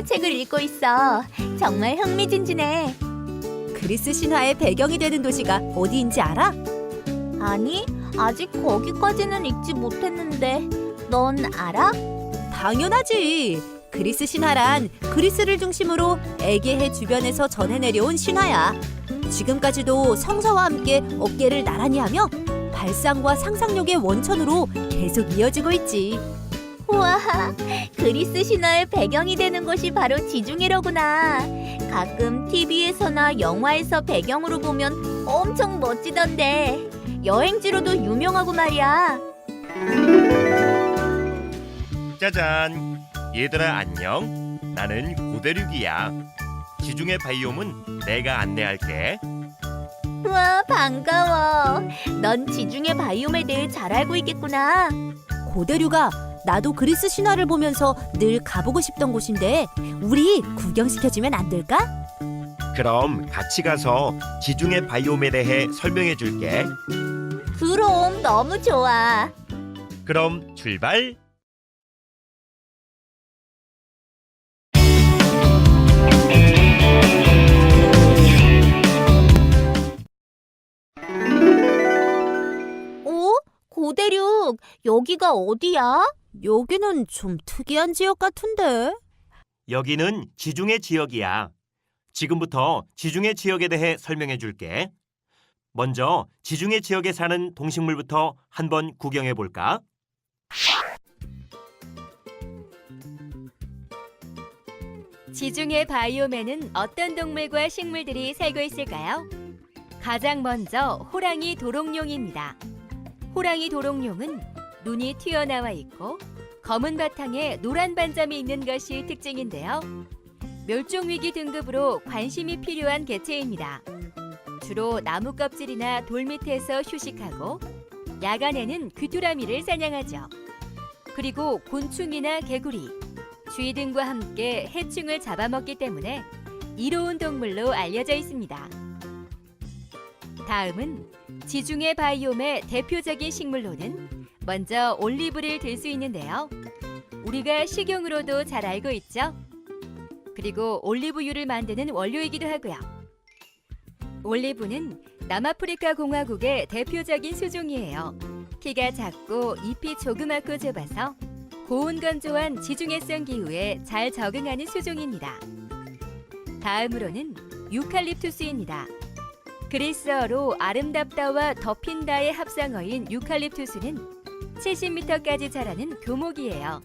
신화책을 읽고 있어. 정말 흥미진진해. 그리스 신화의 배경이 되는 도시가 어디인지 알아? 아니, 아직 거기까지는 읽지 못했는데. 넌 알아? 당연하지. 그리스 신화란 그리스를 중심으로 에게해 주변에서 전해 내려온 신화야. 지금까지도 성서와 함께 어깨를 나란히 하며 발상과 상상력의 원천으로 계속 이어지고 있지. 우와, 그리스 신화의 배경이 되는 곳이 바로 지중해로구나. 가끔 TV에서나 영화에서 배경으로 보면 엄청 멋지던데. 여행지로도 유명하고 말이야. 짜잔! 얘들아 안녕. 나는 고대륙이야. 지중해 바이옴은 내가 안내할게. 우와, 반가워. 넌 지중해 바이옴에 대해 잘 알고 있겠구나. 고대류가 나도 그리스 신화를 보면서 늘 가보고 싶던 곳인데 우리 구경시켜주면 안 될까? 그럼 같이 가서 지중해 바이옴에 대해 설명해 줄게. 그럼 너무 좋아. 그럼 출발! 어? 고대륙, 여기가 어디야? 여기는 좀 특이한 지역 같은데. 여기는 지중해 지역이야. 지금부터 지중해 지역에 대해 설명해 줄게. 먼저 지중해 지역에 사는 동식물부터 한번 구경해 볼까? 지중해 바이옴에는 어떤 동물과 식물들이 살고 있을까요? 가장 먼저 호랑이 도롱뇽입니다. 호랑이 도롱뇽은 눈이 튀어나와 있고 검은 바탕에 노란 반점이 있는 것이 특징인데요. 멸종 위기 등급으로 관심이 필요한 개체입니다. 주로 나무 껍질이나 돌 밑에서 휴식하고 야간에는 귀뚜라미를 사냥하죠. 그리고 곤충이나 개구리, 쥐 등과 함께 해충을 잡아먹기 때문에 이로운 동물로 알려져 있습니다. 다음은 지중해 바이옴의 대표적인 식물로는 먼저 올리브를 들 수 있는데요. 우리가 식용으로도 잘 알고 있죠. 그리고 올리브유를 만드는 원료이기도 하고요. 올리브는 남아프리카 공화국의 대표적인 수종이에요. 키가 작고 잎이 조그맣고 좁아서 고온 건조한 지중해성 기후에 잘 적응하는 수종입니다. 다음으로는 유칼립투스입니다. 그리스어로 아름답다와 덮인다의 합성어인 유칼립투스는 70m까지 자라는 교목이에요.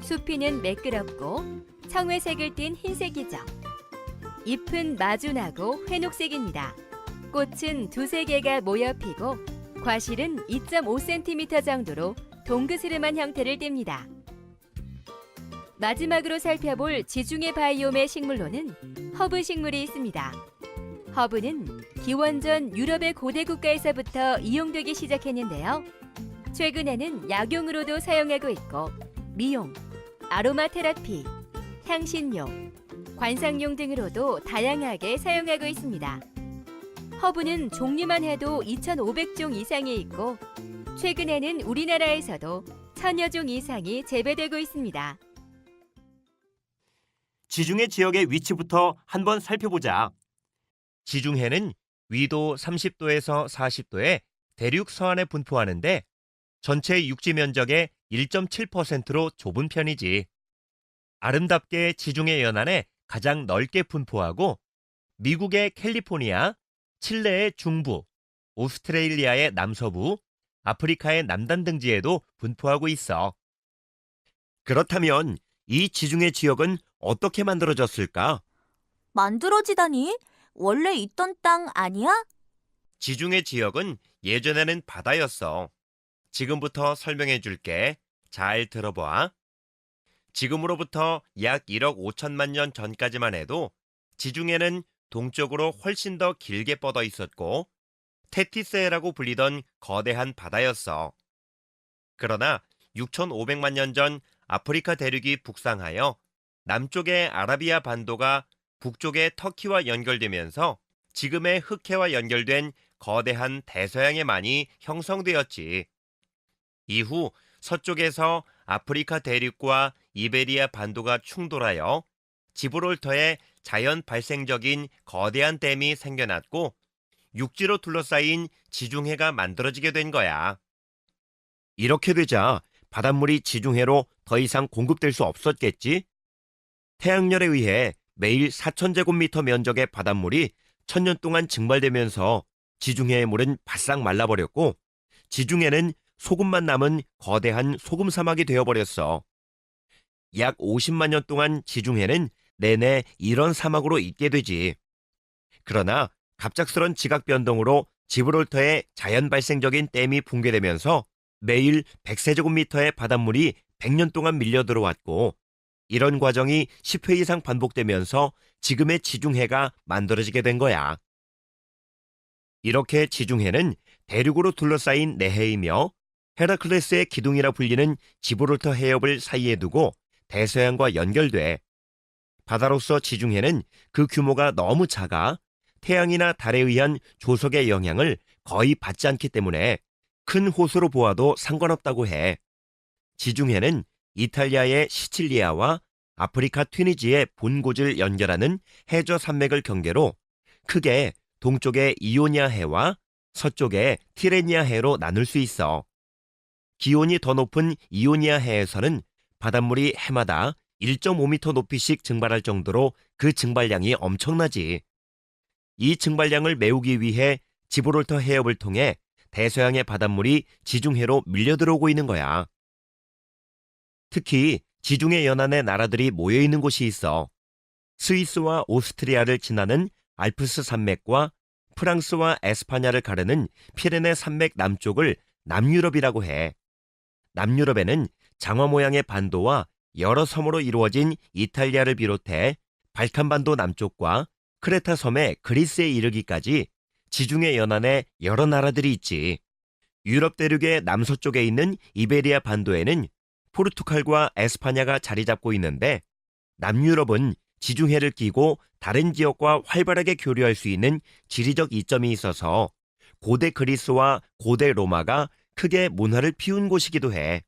수피는 매끄럽고 청회색을 띤 흰색이죠. 잎은 마주나고 회녹색입니다. 꽃은 두세 개가 모여 피고 과실은 2.5cm 정도로 동그스름한 형태를 띱니다. 마지막으로 살펴볼 지중해 바이옴의 식물로는 허브 식물이 있습니다. 허브는 기원전 유럽의 고대 국가에서부터 이용되기 시작했는데요. 최근에는 약용으로도 사용하고 있고 미용, 아로마 테라피, 향신료, 관상용 등으로도 다양하게 사용하고 있습니다. 허브는 종류만 해도 2,500종 이상이 있고 최근에는 우리나라에서도 천여 종 이상이 재배되고 있습니다. 지중해 지역의 위치부터 한번 살펴보자. 지중해는 위도 30도에서 40도의 대륙 서안에 분포하는데 전체 육지 면적의 1.7%로 좁은 편이지. 아름답게 지중해 연안에 가장 넓게 분포하고 미국의 캘리포니아, 칠레의 중부, 오스트레일리아의 남서부, 아프리카의 남단 등지에도 분포하고 있어. 그렇다면 이 지중해 지역은 어떻게 만들어졌을까? 만들어지다니? 원래 있던 땅 아니야? 지중해 지역은 예전에는 바다였어. 지금부터 설명해 줄게. 잘 들어봐. 지금으로부터 약 1억 5천만 년 전까지만 해도 지중해는 동쪽으로 훨씬 더 길게 뻗어 있었고 테티스해라고 불리던 거대한 바다였어. 그러나 6,500만 년 전 아프리카 대륙이 북상하여 남쪽의 아라비아 반도가 북쪽의 터키와 연결되면서 지금의 흑해와 연결된 거대한 대서양의 만이 형성되었지. 이후 서쪽에서 아프리카 대륙과 이베리아 반도가 충돌하여 지브롤터에 자연 발생적인 거대한 댐이 생겨났고 육지로 둘러싸인 지중해가 만들어지게 된 거야. 이렇게 되자 바닷물이 지중해로 더 이상 공급될 수 없었겠지? 태양열에 의해 매일 4,000제곱미터 면적의 바닷물이 천년 동안 증발되면서 지중해의 물은 바싹 말라버렸고 지중해는 소금만 남은 거대한 소금 사막이 되어버렸어. 약 50만 년 동안 지중해는 내내 이런 사막으로 있게 되지. 그러나 갑작스런 지각 변동으로 지브롤터의 자연 발생적인 댐이 붕괴되면서 매일 100세제곱미터의 바닷물이 100년 동안 밀려 들어왔고 이런 과정이 10회 이상 반복되면서 지금의 지중해가 만들어지게 된 거야. 이렇게 지중해는 대륙으로 둘러싸인 내해이며 헤라클레스의 기둥이라 불리는 지브롤터 해협을 사이에 두고 대서양과 연결돼 바다로서 지중해는 그 규모가 너무 작아 태양이나 달에 의한 조석의 영향을 거의 받지 않기 때문에 큰 호수로 보아도 상관없다고 해. 지중해는 이탈리아의 시칠리아와 아프리카 튀니지의 본고지를 연결하는 해저 산맥을 경계로 크게 동쪽의 이오니아 해와 서쪽의 티레니아 해로 나눌 수 있어. 기온이 더 높은 이오니아 해에서는 바닷물이 해마다 1.5m 높이씩 증발할 정도로 그 증발량이 엄청나지. 이 증발량을 메우기 위해 지브롤터 해협을 통해 대서양의 바닷물이 지중해로 밀려 들어오고 있는 거야. 특히 지중해 연안의 나라들이 모여 있는 곳이 있어. 스위스와 오스트리아를 지나는 알프스 산맥과 프랑스와 에스파냐를 가르는 피레네 산맥 남쪽을 남유럽이라고 해. 남유럽에는 장화 모양의 반도와 여러 섬으로 이루어진 이탈리아를 비롯해 발칸반도 남쪽과 크레타 섬의 그리스에 이르기까지 지중해 연안에 여러 나라들이 있지. 유럽 대륙의 남서쪽에 있는 이베리아 반도에는 포르투갈과 에스파냐가 자리 잡고 있는데 남유럽은 지중해를 끼고 다른 지역과 활발하게 교류할 수 있는 지리적 이점이 있어서 고대 그리스와 고대 로마가 크게 문화를 피운 곳이기도 해.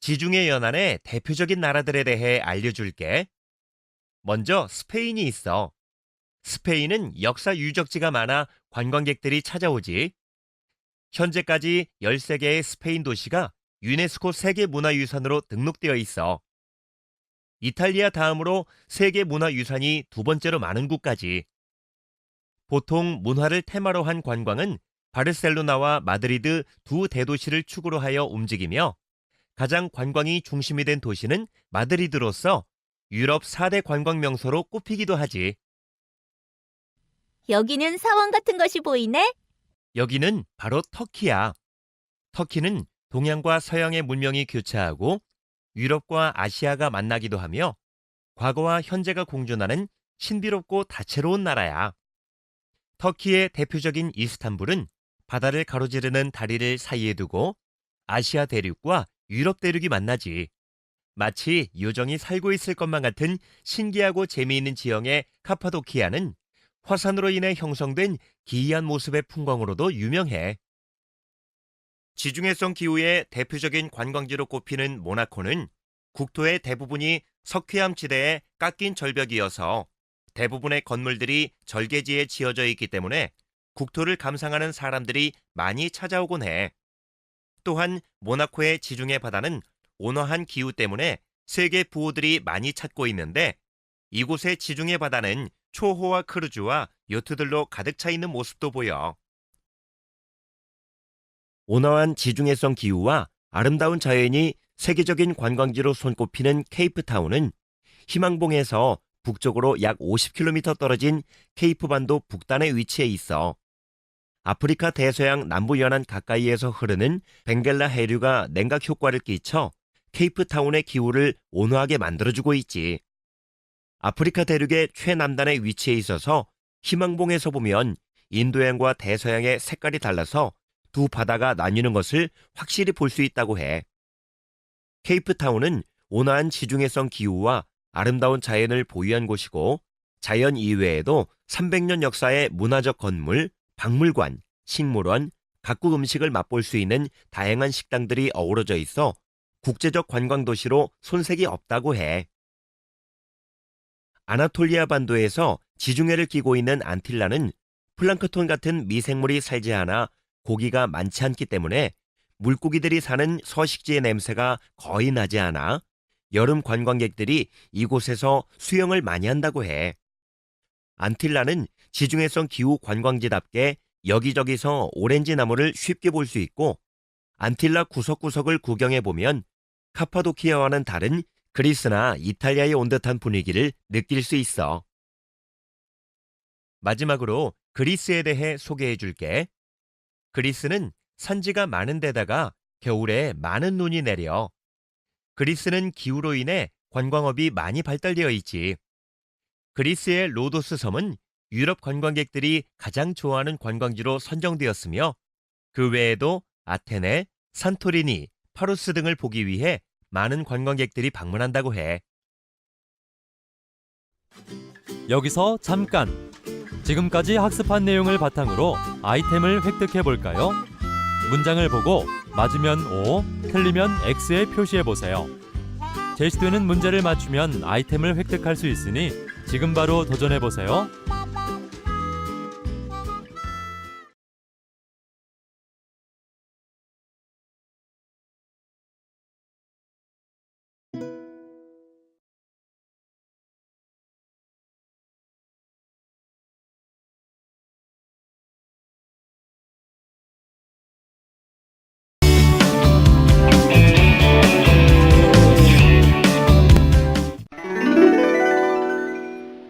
지중해 연안의 대표적인 나라들에 대해 알려줄게. 먼저 스페인이 있어. 스페인은 역사 유적지가 많아 관광객들이 찾아오지. 현재까지 13개의 스페인 도시가 유네스코 세계문화유산으로 등록되어 있어. 이탈리아 다음으로 세계문화유산이 두 번째로 많은 국가지. 보통 문화를 테마로 한 관광은 바르셀로나와 마드리드 두 대도시를 축으로 하여 움직이며 가장 관광이 중심이 된 도시는 마드리드로서 유럽 4대 관광 명소로 꼽히기도 하지. 여기는 사원 같은 것이 보이네? 여기는 바로 터키야. 터키는 동양과 서양의 문명이 교차하고 유럽과 아시아가 만나기도 하며 과거와 현재가 공존하는 신비롭고 다채로운 나라야. 터키의 대표적인 이스탄불은 바다를 가로지르는 다리를 사이에 두고 아시아 대륙과 유럽 대륙이 만나지. 마치 요정이 살고 있을 것만 같은 신기하고 재미있는 지형의 카파도키아는 화산으로 인해 형성된 기이한 모습의 풍광으로도 유명해. 지중해성 기후의 대표적인 관광지로 꼽히는 모나코는 국토의 대부분이 석회암 지대에 깎인 절벽이어서 대부분의 건물들이 절개지에 지어져 있기 때문에 국토를 감상하는 사람들이 많이 찾아오곤 해. 또한 모나코의 지중해 바다는 온화한 기후 때문에 세계 부호들이 많이 찾고 있는데 이곳의 지중해 바다는 초호화 크루즈와 요트들로 가득 차 있는 모습도 보여. 온화한 지중해성 기후와 아름다운 자연이 세계적인 관광지로 손꼽히는 케이프타운은 희망봉에서 북쪽으로 약 50km 떨어진 케이프반도 북단에 위치해 있어. 아프리카 대서양 남부 연안 가까이에서 흐르는 벵겔라 해류가 냉각 효과를 끼쳐 케이프타운의 기후를 온화하게 만들어주고 있지. 아프리카 대륙의 최남단에 위치해 있어서 희망봉에서 보면 인도양과 대서양의 색깔이 달라서 두 바다가 나뉘는 것을 확실히 볼 수 있다고 해. 케이프타운은 온화한 지중해성 기후와 아름다운 자연을 보유한 곳이고 자연 이외에도 300년 역사의 문화적 건물, 박물관, 식물원, 각국 음식을 맛볼 수 있는 다양한 식당들이 어우러져 있어 국제적 관광 도시로 손색이 없다고 해. 아나톨리아 반도에서 지중해를 끼고 있는 안틸라는 플랑크톤 같은 미생물이 살지 않아 고기가 많지 않기 때문에 물고기들이 사는 서식지의 냄새가 거의 나지 않아 여름 관광객들이 이곳에서 수영을 많이 한다고 해. 안틸라는 지중해성 기후 관광지답게 여기저기서 오렌지 나무를 쉽게 볼 수 있고 안틸라 구석구석을 구경해 보면 카파도키아와는 다른 그리스나 이탈리아에 온 듯한 분위기를 느낄 수 있어. 마지막으로 그리스에 대해 소개해 줄게. 그리스는 산지가 많은 데다가 겨울에 많은 눈이 내려. 그리스는 기후로 인해 관광업이 많이 발달되어 있지. 그리스의 로도스 섬은 유럽 관광객들이 가장 좋아하는 관광지로 선정되었으며 그 외에도 아테네, 산토리니, 파로스 등을 보기 위해 많은 관광객들이 방문한다고 해. 여기서 잠깐! 지금까지 학습한 내용을 바탕으로 아이템을 획득해 볼까요? 문장을 보고 맞으면 O, 틀리면 X에 표시해 보세요. 제시되는 문제를 맞추면 아이템을 획득할 수 있으니 지금 바로 도전해 보세요.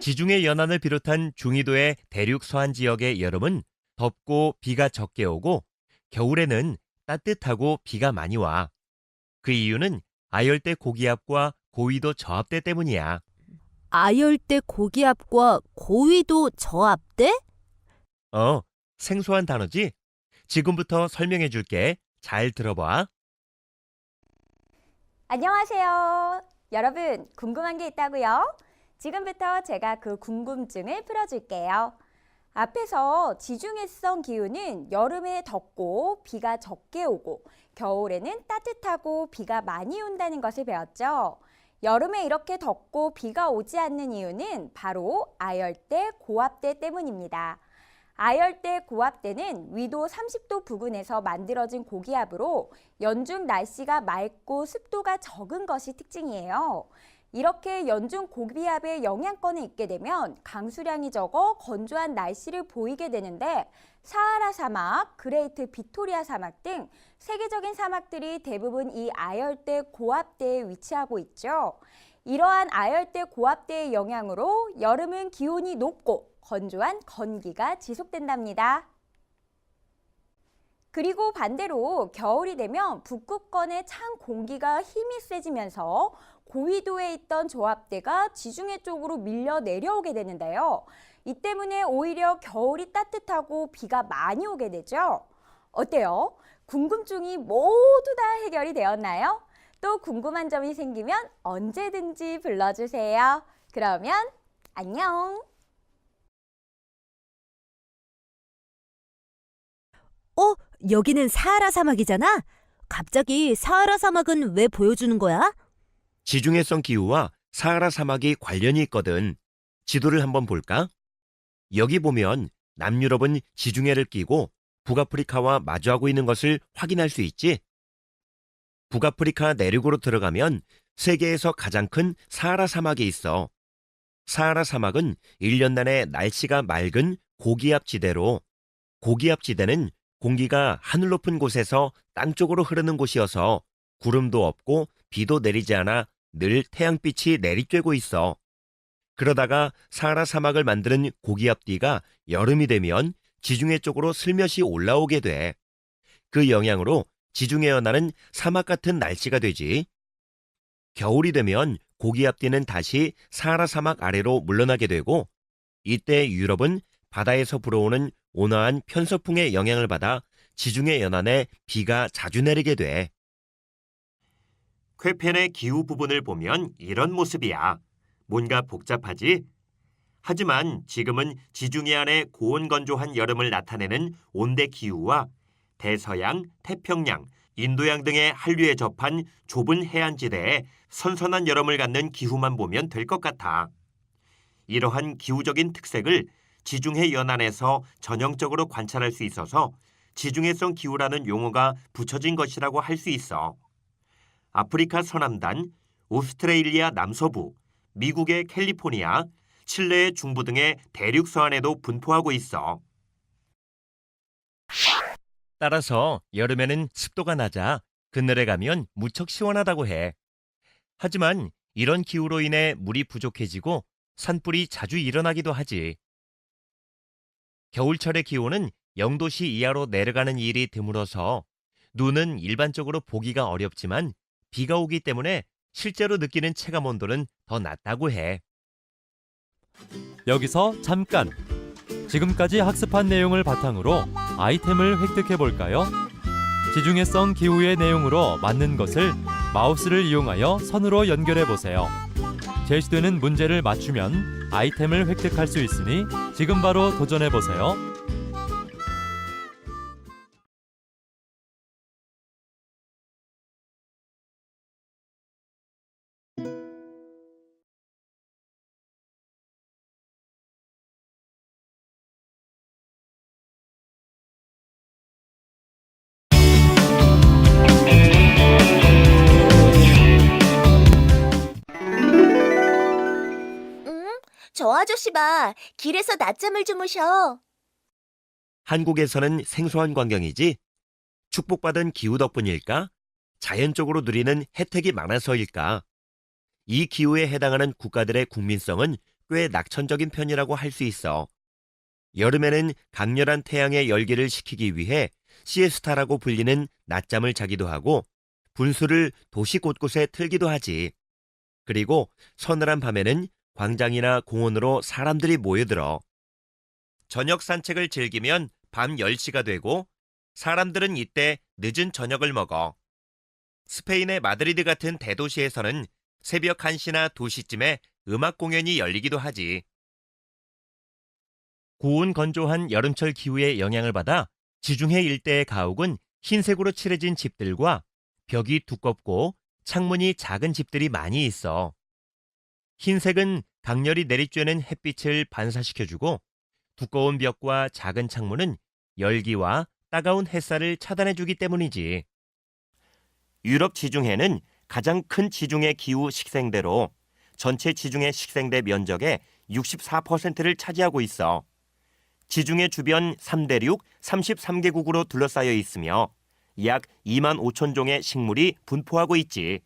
지중해 연안을 비롯한 중위도의 대륙 서안 지역의 여름은 덥고 비가 적게 오고 겨울에는 따뜻하고 비가 많이 와. 그 이유는 아열대 고기압과 고위도 저압대 때문이야. 아열대 고기압과 고위도 저압대? 어, 생소한 단어지? 지금부터 설명해 줄게. 잘 들어봐. 안녕하세요. 여러분, 궁금한 게 있다고요? 지금부터 제가 그 궁금증을 풀어줄게요. 앞에서 지중해성 기후는 여름에 덥고 비가 적게 오고 겨울에는 따뜻하고 비가 많이 온다는 것을 배웠죠. 여름에 이렇게 덥고 비가 오지 않는 이유는 바로 아열대 고압대 때문입니다. 아열대 고압대는 위도 30도 부근에서 만들어진 고기압으로 연중 날씨가 맑고 습도가 적은 것이 특징이에요. 이렇게 연중 고기압의 영향권에 있게 되면 강수량이 적어 건조한 날씨를 보이게 되는데 사하라 사막, 그레이트 비토리아 사막 등 세계적인 사막들이 대부분 이 아열대 고압대에 위치하고 있죠. 이러한 아열대 고압대의 영향으로 여름은 기온이 높고 건조한 건기가 지속된답니다. 그리고 반대로 겨울이 되면 북극권의 찬 공기가 힘이 세지면서 고위도에 있던 저압대가 지중해 쪽으로 밀려 내려오게 되는데요. 이 때문에 오히려 겨울이 따뜻하고 비가 많이 오게 되죠. 어때요? 궁금증이 모두 다 해결이 되었나요? 또 궁금한 점이 생기면 언제든지 불러주세요. 그러면 안녕! 어, 여기는 사하라 사막이잖아? 갑자기 사하라 사막은 왜 보여주는 거야? 지중해성 기후와 사하라 사막이 관련이 있거든. 지도를 한번 볼까? 여기 보면 남유럽은 지중해를 끼고 북아프리카와 마주하고 있는 것을 확인할 수 있지. 북아프리카 내륙으로 들어가면 세계에서 가장 큰 사하라 사막이 있어. 사하라 사막은 1년 내내 날씨가 맑은 고기압 지대로 고기압 지대는 공기가 하늘 높은 곳에서 땅 쪽으로 흐르는 곳이어서 구름도 없고 비도 내리지 않아 늘 태양빛이 내리쬐고 있어. 그러다가 사하라 사막을 만드는 고기압뒤가 여름이 되면 지중해 쪽으로 슬며시 올라오게 돼. 그 영향으로 지중해 연안은 사막 같은 날씨가 되지. 겨울이 되면 고기압뒤는 다시 사하라 사막 아래로 물러나게 되고 이때 유럽은 바다에서 불어오는 온화한 편서풍의 영향을 받아 지중해 연안에 비가 자주 내리게 돼. 쾌편의 기후 부분을 보면 이런 모습이야. 뭔가 복잡하지? 하지만 지금은 지중해 안의 고온 건조한 여름을 나타내는 온대 기후와 대서양, 태평양, 인도양 등의 한류에 접한 좁은 해안지대에 선선한 여름을 갖는 기후만 보면 될 것 같아. 이러한 기후적인 특색을 지중해 연안에서 전형적으로 관찰할 수 있어서 지중해성 기후라는 용어가 붙여진 것이라고 할 수 있어. 아프리카 서남단, 오스트레일리아 남서부, 미국의 캘리포니아, 칠레의 중부 등의 대륙 서안에도 분포하고 있어. 따라서 여름에는 습도가 낮아 그늘에 가면 무척 시원하다고 해. 하지만 이런 기후로 인해 물이 부족해지고 산불이 자주 일어나기도 하지. 겨울철의 기온은 0도씨 이하로 내려가는 일이 드물어서 눈은 일반적으로 보기가 어렵지만 비가 오기 때문에 실제로 느끼는 체감 온도는 더 낮다고 해. 여기서 잠깐! 지금까지 학습한 내용을 바탕으로 아이템을 획득해 볼까요? 지중해성 기후의 내용으로 맞는 것을 마우스를 이용하여 선으로 연결해 보세요. 제시되는 문제를 맞추면 아이템을 획득할 수 있으니 지금 바로 도전해 보세요. 저 아저씨 봐. 길에서 낮잠을 주무셔. 한국에서는 생소한 광경이지? 축복받은 기후 덕분일까? 자연적으로 누리는 혜택이 많아서일까? 이 기후에 해당하는 국가들의 국민성은 꽤 낙천적인 편이라고 할 수 있어. 여름에는 강렬한 태양의 열기를 식히기 위해 시에스타라고 불리는 낮잠을 자기도 하고 분수를 도시 곳곳에 틀기도 하지. 그리고 서늘한 밤에는 광장이나 공원으로 사람들이 모여들어. 저녁 산책을 즐기면 밤 10시가 되고 사람들은 이때 늦은 저녁을 먹어. 스페인의 마드리드 같은 대도시에서는 새벽 1시나 2시쯤에 음악 공연이 열리기도 하지. 고온 건조한 여름철 기후의 영향을 받아 지중해 일대의 가옥은 흰색으로 칠해진 집들과 벽이 두껍고 창문이 작은 집들이 많이 있어. 흰색은 강렬히 내리쬐는 햇빛을 반사시켜주고 두꺼운 벽과 작은 창문은 열기와 따가운 햇살을 차단해주기 때문이지. 유럽 지중해는 가장 큰 지중해 기후 식생대로 전체 지중해 식생대 면적의 64%를 차지하고 있어. 지중해 주변 3대륙 33개국으로 둘러싸여 있으며 약 2만 5천 종의 식물이 분포하고 있지.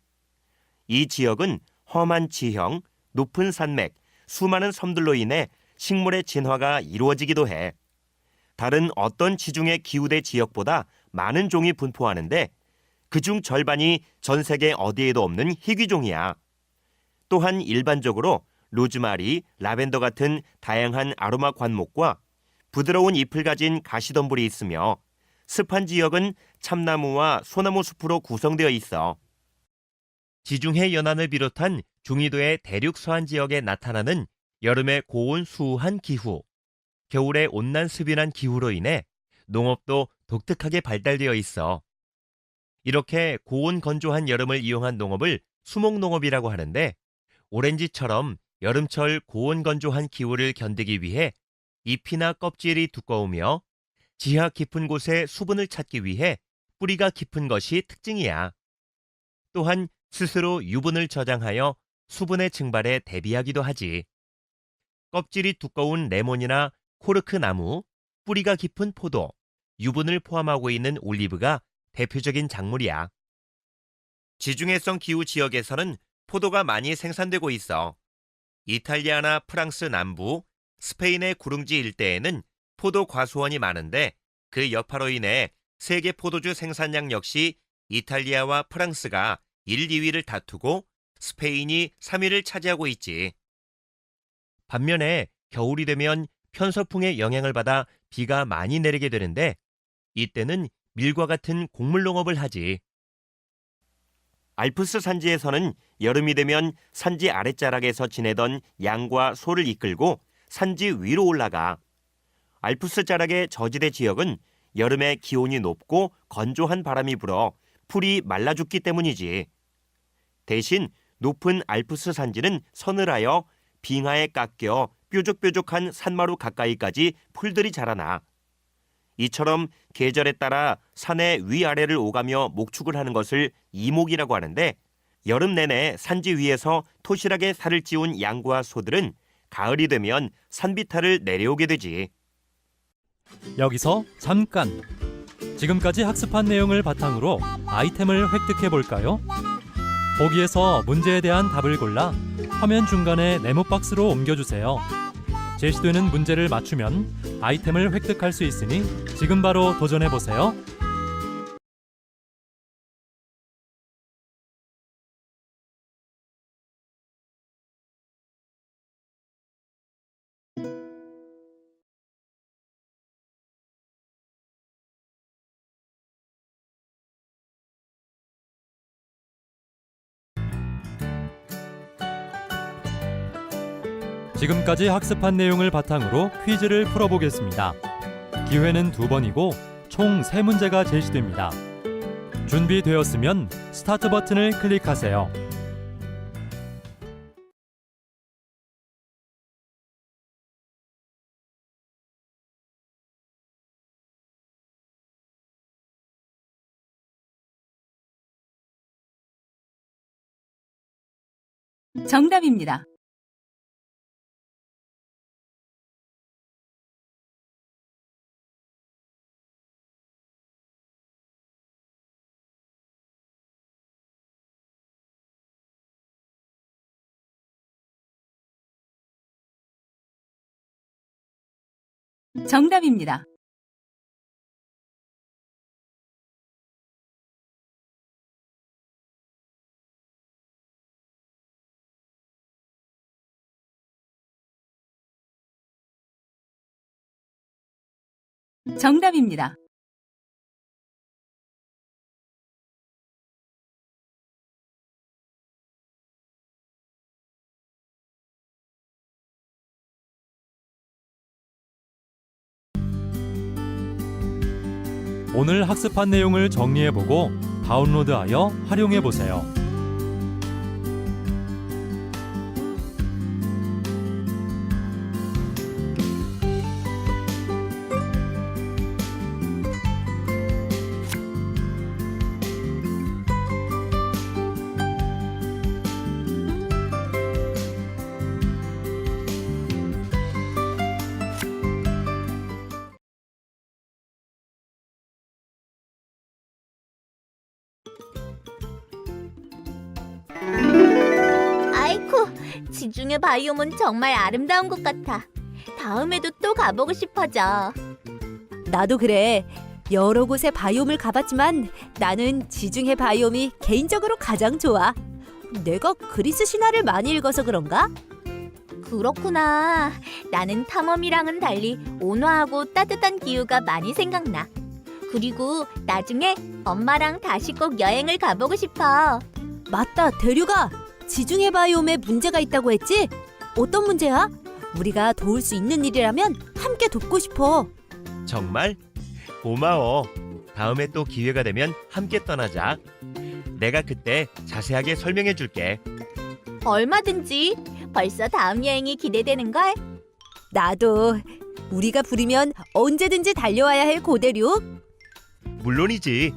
이 지역은 험한 지형, 높은 산맥, 수많은 섬들로 인해 식물의 진화가 이루어지기도 해. 다른 어떤 지중해 기후대 지역보다 많은 종이 분포하는데 그중 절반이 전 세계 어디에도 없는 희귀종이야. 또한 일반적으로 로즈마리, 라벤더 같은 다양한 아로마 관목과 부드러운 잎을 가진 가시덤불이 있으며 습한 지역은 참나무와 소나무 숲으로 구성되어 있어. 지중해 연안을 비롯한 중위도의 대륙 서안 지역에 나타나는 여름의 고온 수후한 기후, 겨울의 온난 습연한 기후로 인해 농업도 독특하게 발달되어 있어. 이렇게 고온 건조한 여름을 이용한 농업을 수목농업이라고 하는데 오렌지처럼 여름철 고온 건조한 기후를 견디기 위해 잎이나 껍질이 두꺼우며 지하 깊은 곳에 수분을 찾기 위해 뿌리가 깊은 것이 특징이야. 또한 스스로 유분을 저장하여 수분의 증발에 대비하기도 하지. 껍질이 두꺼운 레몬이나 코르크 나무, 뿌리가 깊은 포도, 유분을 포함하고 있는 올리브가 대표적인 작물이야. 지중해성 기후 지역에서는 포도가 많이 생산되고 있어. 이탈리아나 프랑스 남부, 스페인의 구릉지 일대에는 포도 과수원이 많은데 그 여파로 인해 세계 포도주 생산량 역시 이탈리아와 프랑스가 1, 2위를 다투고 스페인이 3위를 차지하고 있지. 반면에 겨울이 되면 편서풍의 영향을 받아 비가 많이 내리게 되는데 이때는 밀과 같은 곡물 농업을 하지. 알프스 산지에서는 여름이 되면 산지 아랫자락에서 지내던 양과 소를 이끌고 산지 위로 올라가. 알프스 자락의 저지대 지역은 여름에 기온이 높고 건조한 바람이 불어 풀이 말라 죽기 때문이지. 대신 높은 알프스 산지는 서늘하여 빙하에 깎여 뾰족뾰족한 산마루 가까이까지 풀들이 자라나. 이처럼 계절에 따라 산의 위아래를 오가며 목축을 하는 것을 이목이라고 하는데 여름 내내 산지 위에서 토실하게 살을 찌운 양과 소들은 가을이 되면 산비탈을 내려오게 되지. 여기서 잠깐. 지금까지 학습한 내용을 바탕으로 아이템을 획득해 볼까요? 보기에서 문제에 대한 답을 골라 화면 중간에 네모 박스로 옮겨주세요. 제시되는 문제를 맞추면 아이템을 획득할 수 있으니 지금 바로 도전해 보세요. 지금까지 학습한 내용을 바탕으로 퀴즈를 풀어보겠습니다. 기회는 두 번이고 총 세 문제가 제시됩니다. 준비되었으면 스타트 버튼을 클릭하세요. 정답입니다. 정답입니다. 정답입니다. 오늘 학습한 내용을 정리해보고 다운로드하여 활용해보세요. 지중해 바이옴은 정말 아름다운 곳 같아. 다음에도 또 가보고 싶어져. 나도 그래. 여러 곳의 바이옴을 가봤지만 나는 지중해 바이옴이 개인적으로 가장 좋아. 내가 그리스 신화를 많이 읽어서 그런가? 그렇구나. 나는 탐험이랑은 달리 온화하고 따뜻한 기후가 많이 생각나. 그리고 나중에 엄마랑 다시 꼭 여행을 가보고 싶어. 맞다, 대류가 지중해 바이옴에 문제가 있다고 했지? 어떤 문제야? 우리가 도울 수 있는 일이라면 함께 돕고 싶어. 정말 고마워. 다음에 또 기회가 되면 함께 떠나자. 내가 그때 자세하게 설명해 줄게. 얼마든지. 벌써 다음 여행이 기대되는 걸. 나도 우리가 부르면 언제든지 달려와야 할 고대륙. 물론이지.